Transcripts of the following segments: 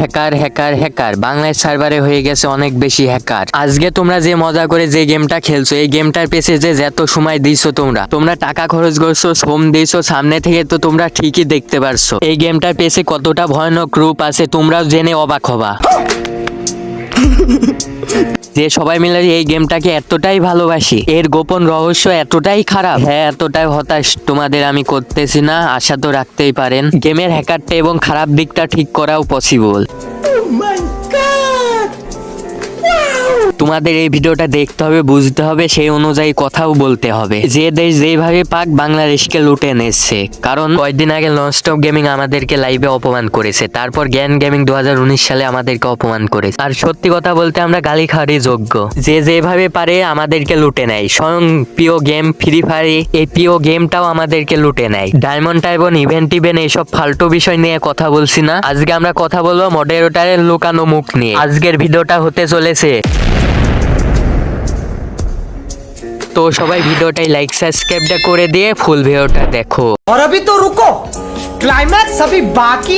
Hacker hacker hacker বাংলায় সার্ভারে হয়ে গেছে অনেক বেশি হ্যাকার আজকে তোমরা যে মজা করে যে গেমটা খেলছো, এই গেমটার পেছে যে যত সময় দিছো তোমরা তোমরা টাকা খরচ করছ, শ্রম দিয়েছ সামনে থেকে তো তোমরা ঠিকই দেখতে পারছ। এই গেমটার পেছে কতটা ভয়ানক রূপ আছে তোমরাও জেনে অবাক হবা। যে সবাই মিলে এই গেমটাকে এতটাই ভালোবাসি, এর গোপন রহস্য এতটাই খারাপ। হ্যাঁ এতটাই হতাশ। তোমাদের আমি করতেছি না, আশা তো রাখতেই পারেন। গেমের হ্যাকারটা এবং খারাপ দিকটা ঠিক করাও পসিবল তোমাদের এই ভিডিওটা দেখতে হবে, বুঝতে হবে, সেই অনুযায়ী কথাও বলতে হবে। যে দেশ যেভাবে পাক, বাংলাদেশকে লুটে নিচ্ছে কারণ কয়েকদিন আগে ননস্টপ গেমিং আমাদেরকে লাইভে অপমান করেছে। তারপর জ্ঞান গেমিং দু সালে আমাদেরকে অপমান করেছে। আর সত্যি কথা বলতে আমরা গালি খাওয়ারই যোগ্য। যে যেভাবে পারে, আমাদেরকে লুটে নেয়। স্বয়ং প্রিয় গেম ফ্রি ফায়ার এই প্রিয় গেমটাও আমাদেরকে লুটে নেয়। ডায়মন্ড টাইবন ইভেন্ট ইভেন্ট এইসব ফালতু বিষয় নিয়ে কথা বলছি না। আজকে আমরা কথা বলব মডারেটারের লুকানো মুখ নিয়ে। আজকের ভিডিওটা হতে চলেছে। তো সবাই ভিডিওটাই লাইক সাবস্ক্রাইবটা করে দিয়ে ফুল ভিডিওটা দেখো और अभी तो रुको क्लाइमैक्स अभी बाकी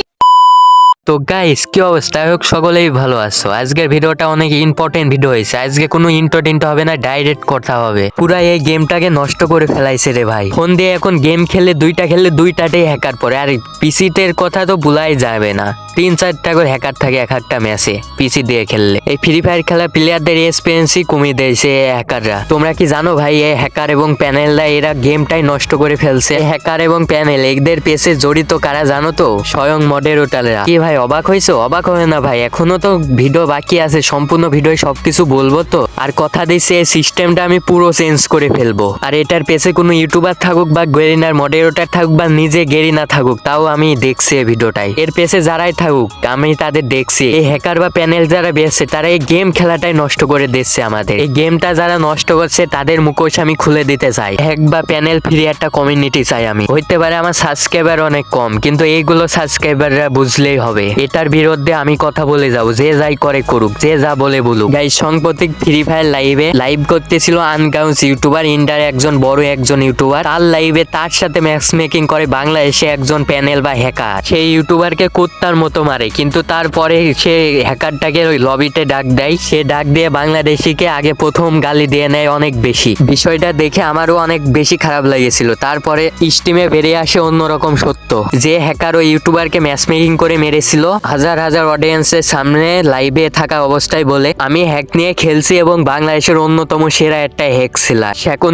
তো গাইস কি অবস্থা? হোক সকলেই ভালো আছো। আজকের ভিডিওটা অনেক ইম্পর্টেন্ট ভিডিও হয়েছে। আজকে কোনো ইন্টো টিন্টো হবে না ডাইরেক্ট কথা হবে। পুরা এই গেমটাকে নষ্ট করে ফেলাইছে রে ভাই। ফোন দিয়ে এখন গেম খেলে দুইটা খেললে দুইটাতেই হ্যাকার পড়ে। আর পিসিতের কথা তো ভুলাই যাবে না। তিন চারটা করে হ্যাকার থাকে, এক একটা ম্যাচে পিসি দিয়ে খেললে। এই ফ্রি ফায়ার খেলা প্লেয়ারদের এক্সপিরিয়েন্সই কমিয়ে দিয়েছে হ্যাকাররা তোমরা কি জানো ভাই, এই হ্যাকার এবং প্যানেলরা এরা গেমটাই নষ্ট করে ফেলছে? হ্যাকার এবং প্যানেল এদের পেছে জড়িত কারা জানো তো? স্বয়ং মডারেটাররা কি ভাই অবাক হয়েছো অবাক হয় না ভাই, এখনও তো ভিডিও বাকি আছে, সম্পূর্ণ ভিডিও সবকিছু বলব তো। আর কথা দিচ্ছি এই সিস্টেমটা আমি পুরো চেঞ্জ করে ফেলব। আর এটার পেছে কোনো ইউটিউবার থাকুক বা গেরিনার মডারেটর থাকুক বা নিজে গেরিনা থাকুক, তাও আমি দেখছি এই ভিডিওটাই এর পেছে যারাই থাকুক, আমি তাদের দেখছি। এই হ্যাকার বা প্যানেল যারা বেসছে তারা এই গেম খেলাটাই নষ্ট করে দিচ্ছে আমাদের। এই গেমটা যারা নষ্ট করছে, তাদের মুখোশ আমি খুলে দিতে চাই। হ্যাক বা প্যানেল ফ্রি একটা কমিউনিটি চাই আমি। হইতে পারে আমার সাবস্ক্রাইবার অনেক কম, কিন্তু এইগুলো সাবস্ক্রাইবাররা বুঝলেই হবে। এটার বিরুদ্ধে আমি কথা বলে যাব। যে যাই করে করুক, যে যা বলে বলুক। গাই সাংপ্রতিক ফ্রি ফায়ার লাইভে লাইভ করতেছিল আনগাউন্স ইউটিউবার ইন্ডিয়ার একজন, বড় একজন ইউটিউবার তার লাইভে তার সাথে ম্যাচ মেকিং করে বাংলাদেশে একজন প্যানেল বা হ্যাকার সেই ইউটিউবারকে কুত্তার মতো মারে, কিন্তু তারপরে সে হ্যাকারটাকে ওই লবিতে ডাক দেয়। সে ডাক দিয়ে বাংলাদেশিকে আগে প্রথম গালি দিয়ে নেয় অনেক বেশি। বিষয়টা দেখে আমারও অনেক বেশি খারাপ লেগেছিল। তারপরে স্টিমে বেরিয়ে আসে অন্যরকম সত্য। যে হ্যাকার ওই ইউটিউবারকে ম্যাচ মেকিং করে মেরেছিল হাজার হাজার অডিয়েন্সের সামনে লাইভে থাকা অবস্থায় বলে, আমি হ্যাক নিয়ে খেলছি এবং বাংলাদেশের অন্যতম সেরা একটা হ্যাক ছিল।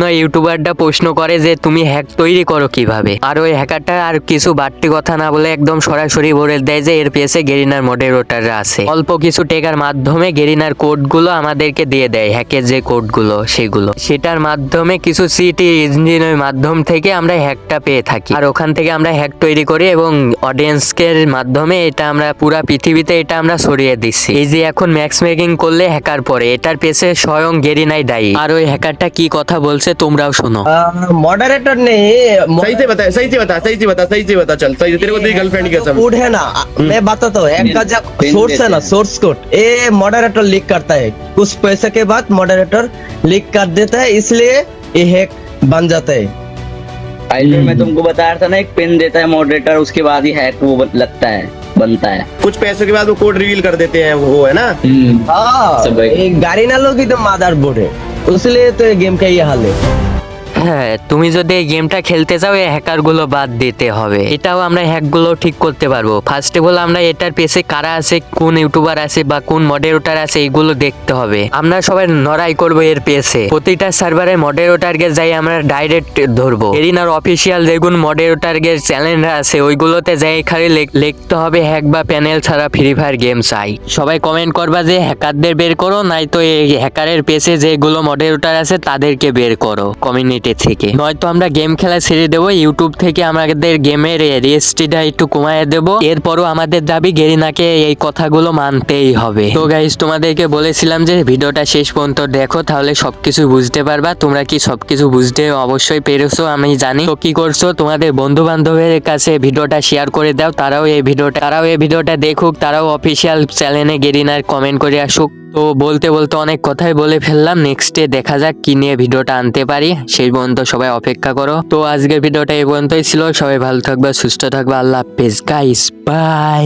ওই ইউটিউবারটা প্রশ্ন করে যে, তুমি হ্যাক তৈরি করো কীভাবে? আর ওই হ্যাকারটা আর কিছু বাড়তি কথা না বলে একদম সরাসরি বলে দেয় যে, এর পেছে গেরিনার মডারেটররা আছে। অল্প কিছু টেকার মাধ্যমে গেরিনার কোডগুলো আমাদেরকে দিয়ে দেয় হ্যাকের যে কোডগুলো সেগুলো। সেটার মাধ্যমে কিছু সিটি ইঞ্জিনের মাধ্যম থেকে আমরা হ্যাকটা পেয়ে থাকি। আর ওখান থেকে আমরা হ্যাক তৈরি করি এবং অডিয়েন্সকে মাধ্যমে এটা আমরা পুরা পৃথিবীতে এটা আমরা ছড়িয়ে দিচ্ছি এই যে এখন ম্যাক্স মেকিং করলে হ্যাকার পরে এটার পেছে স্বয়ং গেরিনাই দায়ী আর ওই হ্যাকারটা কি কথা বলছে তোমরাও শোনো मॉडरेटर नहीं सही से बता सही से बता सही से बता सही से बता चल सही से तेरे को तेरी गर्लफ्रेंड की कसम कोड है ना मैं बताता हूँ एक का जब सोर्स है ना सोर्स कोड ये मॉडरेटर लीक करता है कुछ पैसे के बाद मॉडरेटर लीक कर देता है इसलिए ये हैक बन जाता है फ़ाइल में तुमको बता रहा था ना एक पिन देता है मॉडरेटर उसके बाद ही हैक वो लगता है बनता है। कुछ पैसों के बाद वो कोड रिवील कर देते हैं वो है ना? हाँ सब है। गाड़ी ना लोगी तो मादार बोर्ड है। उसलिए तो ये गेम का ये हाल है। হ্যাঁ তুমি যদি এই গেমটা খেলতে চাও, এই হ্যাকারগুলো বাদ দিতে হবে। এটাও আমরা হ্যাকগুলো ঠিক করতে পারব। ফার্স্ট অফ অল আমরা এটার পেছে কারা আছে, কোন ইউটিউবার আছে বা কোন মডারেটর আছে, এইগুলো দেখতে হবে। আমরা সবাই নড়াই করব এর পেছে প্রতিটা সার্ভারে মডারেটরকে যাই আমরা ডাইরেক্ট ধরবো। এরিনার অফিসিয়াল যেগুলো মডারেটরদের চ্যানেলরা আছে, ওইগুলোতে যাই খালি লেখ- লিখতে হবে হ্যাক বা প্যানেল ছাড়া ফ্রি ফায়ার গেম চাই সবাই কমেন্ট করবা যে হ্যাকারদের বের করো নাই তো এই হ্যাকারের পেছে যেগুলো মডারেটর আছে, তাদেরকে বের করো। কমিউনিটি থেকে। নয়তো আমরা গেম খেলা ছেড়ে দেবো ইউটিউব থেকে আমাদের গেমের রেজিস্ট্রিটা একটু কমায় দেবো। এরপরও আমাদের দাবি গেরিনাকে এই কথাগুলো মানতেই হবে। তো গাইজ তোমাদেরকে বলেছিলাম যে ভিডিওটা শেষ পর্যন্ত দেখো, তাহলে সবকিছু বুঝতে পারবা। তোমরা কি সবকিছু বুঝতে অবশ্যই পেরেছ, আমি জানি। তো কি করছ? তোমাদের বন্ধু বান্ধবের কাছে ভিডিওটা শেয়ার করে দাও। তারাও এই ভিডিওটা তারাও এই ভিডিওটা দেখুক, তারাও অফিসিয়াল চ্যানেলে গেরিনার কমেন্ট করে আসুক। তো বলতে বলতে অনেক কথাই বলে ফেললাম। নেক্সট নেক্সটে দেখা যাক কি নিয়ে ভিডিওটা আনতে পারি। সেই পর্যন্ত সবাই অপেক্ষা করো। তো আজকের ভিডিওটা এই পর্যন্তই ছিল। সবাই ভালো থাকবে, সুস্থ থাকবে। আল্লাহ হাফেজ। Guys bye